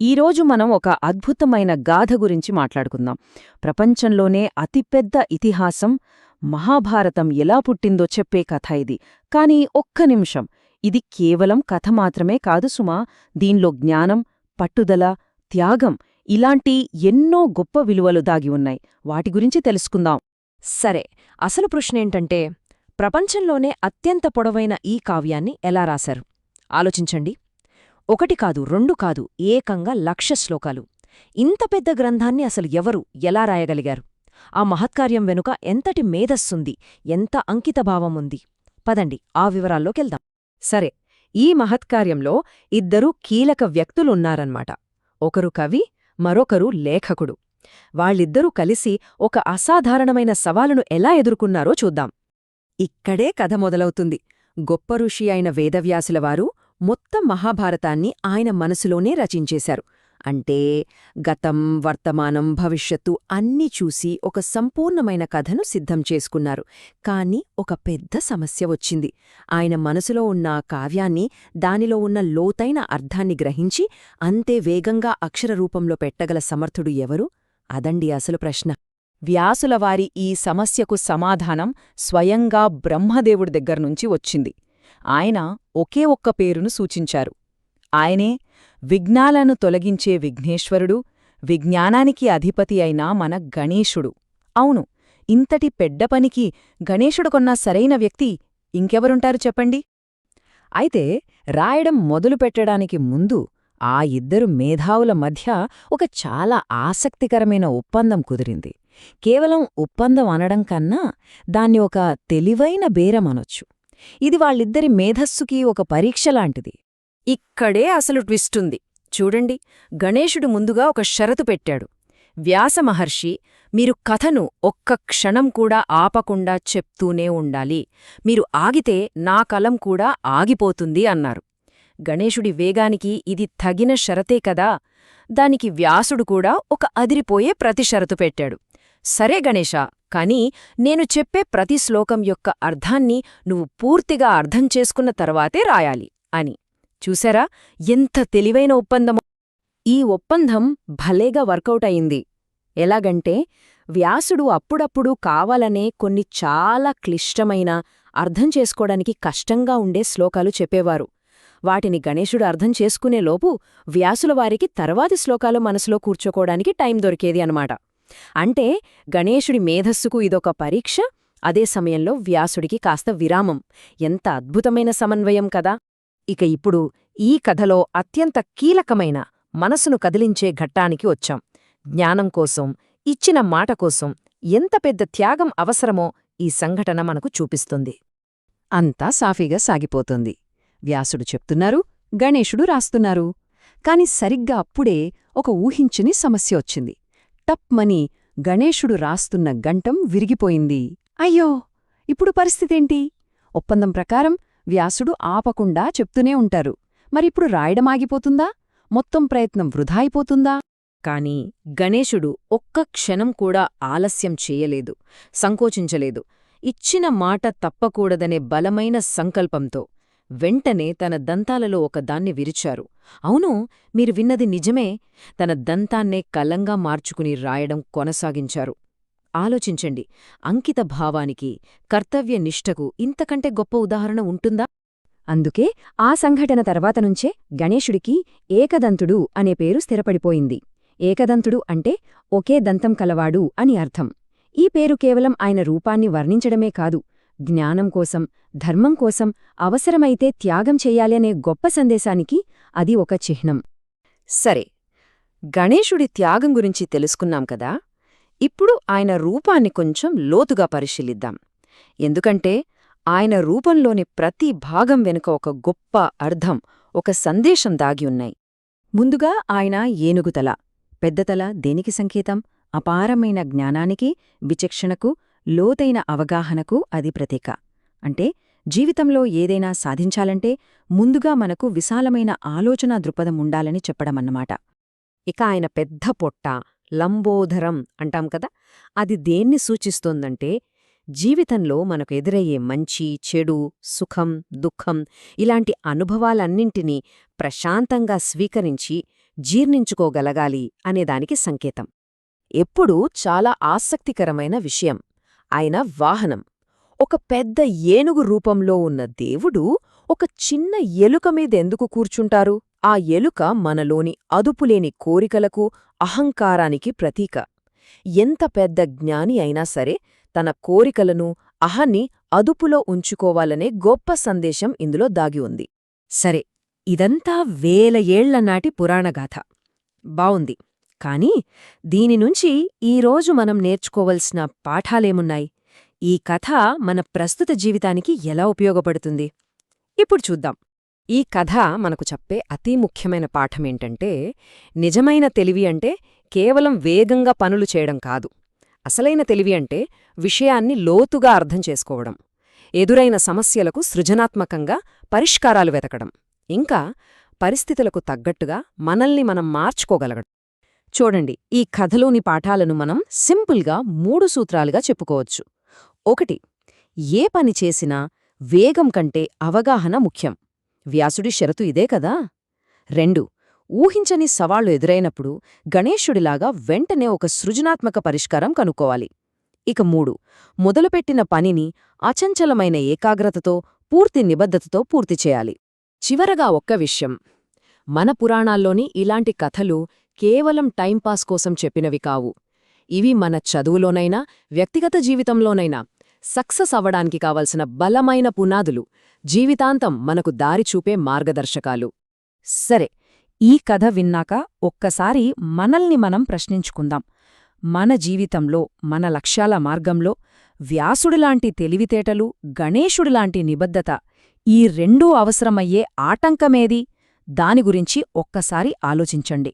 ఈరోజు మనం ఒక అద్భుతమైన గాథ గురించి మాట్లాడుకుందాం. ప్రపంచంలోనే అతిపెద్ద ఇతిహాసం మహాభారతం ఎలా పుట్టిందో చెప్పే కథ ఇది. కానీ ఒక్క నిమిషం. ఇది కేవలం కథ మాత్రమే కాదు సుమా. దీనిలో జ్ఞానం పట్టుదల త్యాగం ఇలాంటి ఎన్నో గొప్ప విలువలు దాగి ఉన్నాయి. వాటి గురించి తెలుసుకుందాం. సరే అసలు ప్రశ్నేంటంటే ప్రపంచంలోనే అత్యంత పొడవైన ఈ కావ్యాన్ని ఎలా రాశారు? ఆలోచించండి. ఒకటి కాదు రెండు కాదు ఏకంగా లక్ష శ్లోకాలు. ఇంత పెద్ద గ్రంథాన్ని అసలు ఎవరు ఎలా రాయగలిగారు? ఆ మహత్కార్యం వెనుక ఎంతటి మేధస్సుంది ఎంత అంకితభావముంది? పదండి ఆ వివరాల్లోకెళ్దాం సరే ఈ మహత్కార్యంలో ఇద్దరు కీలక వ్యక్తులున్నారన్నమాట ఒకరు కవి మరొకరు లేఖకుడు. వాళ్ళిద్దరూ కలిసి ఒక అసాధారణమైన సవాలును ఎలా ఎదుర్కొన్నారో చూద్దాం. ఇక్కడే కథ మొదలవుతుంది. గొప్ప ఋషి అయిన వేదవ్యాసులవారు మొత్తం మహాభారతాన్ని ఆయన మనసులోనే రచించేశారు. అంటే గతం వర్తమానం భవిష్యత్తు అన్నీ చూసి ఒక సంపూర్ణమైన కథను సిద్ధం చేసుకున్నారు. కాని ఒక పెద్ద సమస్య వచ్చింది. ఆయన మనసులో ఉన్న కావ్యాన్ని దానిలో ఉన్న లోతైన అర్థాన్ని గ్రహించి అంతే వేగంగా అక్షర రూపంలో పెట్టగల సమర్థుడు ఎవరు? అదండి అసలు ప్రశ్న. వ్యాసులవారి ఈ సమస్యకు సమాధానం స్వయంగా బ్రహ్మదేవుడి దగ్గర్నుంచి వచ్చింది. ఆయన ఒకే ఒక్క పేరును సూచించారు. ఆయనే విఘ్నాలను తొలగించే విఘ్నేశ్వరుడు విజ్ఞానానికి అధిపతి అయిన మన గణేశుడు. అవును ఇంతటి పెడ్డ పనికి గణేశుడుకొన్న సరైన వ్యక్తి ఇంకెవరుంటారు చెప్పండి? అయితే రాయడం మొదలుపెట్టడానికి ముందు ఆ ఇద్దరు మేధావుల మధ్య ఒక చాలా ఆసక్తికరమైన ఒప్పందం కుదిరింది. కేవలం ఒప్పందం అనడం కన్నా దాన్ని ఒక తెలివైన బేరమనొచ్చు ఇది వాళ్ళిద్దరి మేధస్సుకి ఒక పరీక్ష లాంటిది ఇక్కడే అసలు ట్విస్టుంది. చూడండి గణేశుడు ముందుగా ఒక షరతు పెట్టాడు. వ్యాసమహర్షి మీరు కథను ఒక్క క్షణం కూడా ఆపకుండా చెప్తూనే ఉండాలి. మీరు ఆగితే నా కలం కూడా ఆగిపోతుంది అన్నారు. గణేశుడి వేగానికి ఇది తగిన షరతే కదా. దానికి వ్యాసుడు కూడా ఒక అదిరిపోయే ప్రతిషరతు పెట్టాడు. సరే గణేషా కానీ నేను చెప్పే ప్రతి శ్లోకం యొక్క అర్థాన్ని నువ్వు పూర్తిగా అర్థం చేసుకున్న తర్వాతే రాయాలి అని. చూసారా ఎంత తెలివైన ఒప్పందమో. ఈ ఒప్పందం భలేగా వర్కౌట్ అయింది. ఎలాగంటే వ్యాసుడు అప్పుడప్పుడు కావాలనే కొన్ని చాలా క్లిష్టమైన అర్థం చేసుకోవడానికి కష్టంగా ఉండే శ్లోకాలు చెప్పేవారు. వాటిని గణేశుడు అర్థం చేసుకునేలోపు వ్యాసులవారికి తర్వాతి శ్లోకాలు మనసులో కూర్చోకోవడానికి టైం దొరికేది అనమాట అంటే గణేశుడి మేధస్సుకు ఇదొక పరీక్ష అదే సమయంలో వ్యాసుడికి కాస్త విరామం. ఎంత అద్భుతమైన సమన్వయం కదా! ఇక ఇప్పుడు ఈ కథలో అత్యంత కీలకమైన మనసును కదిలించే ఘట్టానికి వచ్చాం. జ్ఞానం కోసం ఇచ్చిన మాట కోసం ఎంత పెద్ద త్యాగం అవసరమో ఈ సంఘటన మనకు చూపిస్తుంది. అంతా సాఫీగా సాగిపోతుంది. వ్యాసుడు చెప్తున్నారు గణేశుడు రాస్తున్నారు. కాని సరిగ్గా అప్పుడే ఒక ఊహించని సమస్య వచ్చింది. టప్మని గణేశుడు రాస్తున్న గంటం విరిగిపోయింది. అయ్యో! ఇప్పుడు పరిస్థితేంటి? ఒప్పందం ప్రకారం వ్యాసుడు ఆపకుండా చెప్తూనే ఉంటారు. మరిప్పుడు రాయడమాగిపోతుందా మొత్తం ప్రయత్నం వృధా అయిపోతుందా? కాని గణేశుడు ఒక్క క్షణం కూడా ఆలస్యం చేయలేదు సంకోచించలేదు. ఇచ్చిన మాట తప్పకూడదనే బలమైన సంకల్పంతో వెంటనే తన దంతాలలో ఒకదాన్ని విరిచారు. అవును మీరు విన్నది నిజమే. తన దంతాన్నే కలంగా మార్చుకుని రాయడం కొనసాగించారు. ఆలోచించండి అంకిత భావానికి కర్తవ్య నిష్టకు ఇంతకంటే గొప్ప ఉదాహరణ ఉంటుందా? అందుకే ఆ సంఘటన తర్వాత నుంచే గణేశుడికి ఏకదంతుడు అనే పేరు స్థిరపడిపోయింది. ఏకదంతుడు అంటే ఒకే దంతం కలవాడు అని అర్థం. ఈ పేరు కేవలం ఆయన రూపాన్ని వర్ణించడమే కాదు జ్ఞానం కోసం ధర్మం కోసం అవసరమైతే త్యాగం చెయ్యాలనే గొప్ప సందేశానికి అది ఒక చిహ్నం. సరే గణేశుడి త్యాగం గురించి తెలుసుకున్నాం కదా? ఇప్పుడు ఆయన రూపాన్ని కొంచెం లోతుగా పరిశీలిద్దాం. ఎందుకంటే ఆయన రూపంలోని ప్రతి భాగం వెనుక ఒక గొప్ప అర్థం ఒక సందేశం దాగి ఉన్నాయి. ముందుగా ఆయన ఏనుగుతల పెద్దతల దేనికి సంకేతం? అపారమైన జ్ఞానానికి విచక్షణకు లోతైన అవగాహనకు అది ప్రతీక. అంటే జీవితంలో ఏదైనా సాధించాలంటే ముందుగా మనకు విశాలమైన ఆలోచనా దృక్పథం ఉండాలని చెప్పడమన్నమాట. ఇక ఆయన పెద్ద పొట్ట లంబోధరం అంటాం కదా అది దేన్ని సూచిస్తోందంటే జీవితంలో మనకు ఎదురయ్యే మంచి చెడు సుఖం దుఃఖం ఇలాంటి అనుభవాలన్నింటినీ ప్రశాంతంగా స్వీకరించి జీర్ణించుకోగలగాలి అనేదానికి సంకేతం. ఎప్పుడూ చాలా ఆసక్తికరమైన విషయం. ఆయన వాహనం. ఒక పెద్ద ఏనుగు రూపంలో ఉన్న దేవుడు ఒక చిన్న ఎలుక మీదెందుకు కూర్చుంటారు? ఆ ఎలుక మనలోని అదుపులేని కోరికలకు అహంకారానికి ప్రతీక. ఎంత పెద్ద జ్ఞాని అయినా సరే తన కోరికలను అహాన్ని అదుపులో ఉంచుకోవాలనే గొప్ప సందేశం ఇందులో దాగి ఉంది. సరే ఇదంతా వేల ఏళ్ళనాటి పురాణగాథ. బావుంది. కాని దీనినుంచి ఈరోజు మనం నేర్చుకోవలసిన పాఠాలేమున్నాయి? ఈ కథ మన ప్రస్తుత జీవితానికి ఎలా ఉపయోగపడుతుంది? ఇప్పుడు చూద్దాం. ఈ కథ మనకు చెప్పే అతి ముఖ్యమైన పాఠమేంటంటే నిజమైన తెలివి అంటే కేవలం వేగంగా పనులు చేయడం కాదు. అసలైన తెలివి అంటే విషయాన్ని లోతుగా అర్థం చేసుకోవడం. ఎదురైన సమస్యలకు సృజనాత్మకంగా పరిష్కారాలు వెతకడం. ఇంకా పరిస్థితులకు తగ్గట్టుగా మనల్ని మనం మార్చుకోగలగడం. చూడండి ఈ కథలోని పాఠాలను మనం సింపుల్గా మూడు సూత్రాలుగా చెప్పుకోవచ్చు. ఒకటి ఏ పని చేసినా వేగం కంటే అవగాహన ముఖ్యం. వ్యాసుడి షరతు ఇదే కదా? రెండు ఊహించని సవాళ్ళు ఎదురైనప్పుడు గణేశుడిలాగా వెంటనే ఒక సృజనాత్మక పరిష్కారం కనుక్కోవాలి. ఇక మూడు మొదలుపెట్టిన పనిని అచంచలమైన ఏకాగ్రతతో పూర్తి నిబద్ధతతో పూర్తి చేయాలి. చివరగా ఒక్క విషయం. మన పురాణాల్లోని ఇలాంటి కథలు కేవలం టైంపాస్ కోసం చెప్పినవి కావు. ఇవి మన చదువులోనైనా వ్యక్తిగత జీవితంలోనైనా సక్సెస్ అవ్వడానికి కావలసిన బలమైన పునాదులు. జీవితాంతం మనకు దారి చూపే మార్గదర్శకాలు. సరే ఈ కథ విన్నాక ఒక్కసారి మనల్ని మనం ప్రశ్నించుకుందాం. మన జీవితంలో మన లక్ష్యాల మార్గంలో వ్యాసుడిలాంటి తెలివితేటలు గణేశుడిలాంటి నిబద్ధత ఈ రెండూ అవసరమయ్యే ఆటంకమేది? దాని గురించి ఒక్కసారి ఆలోచించండి.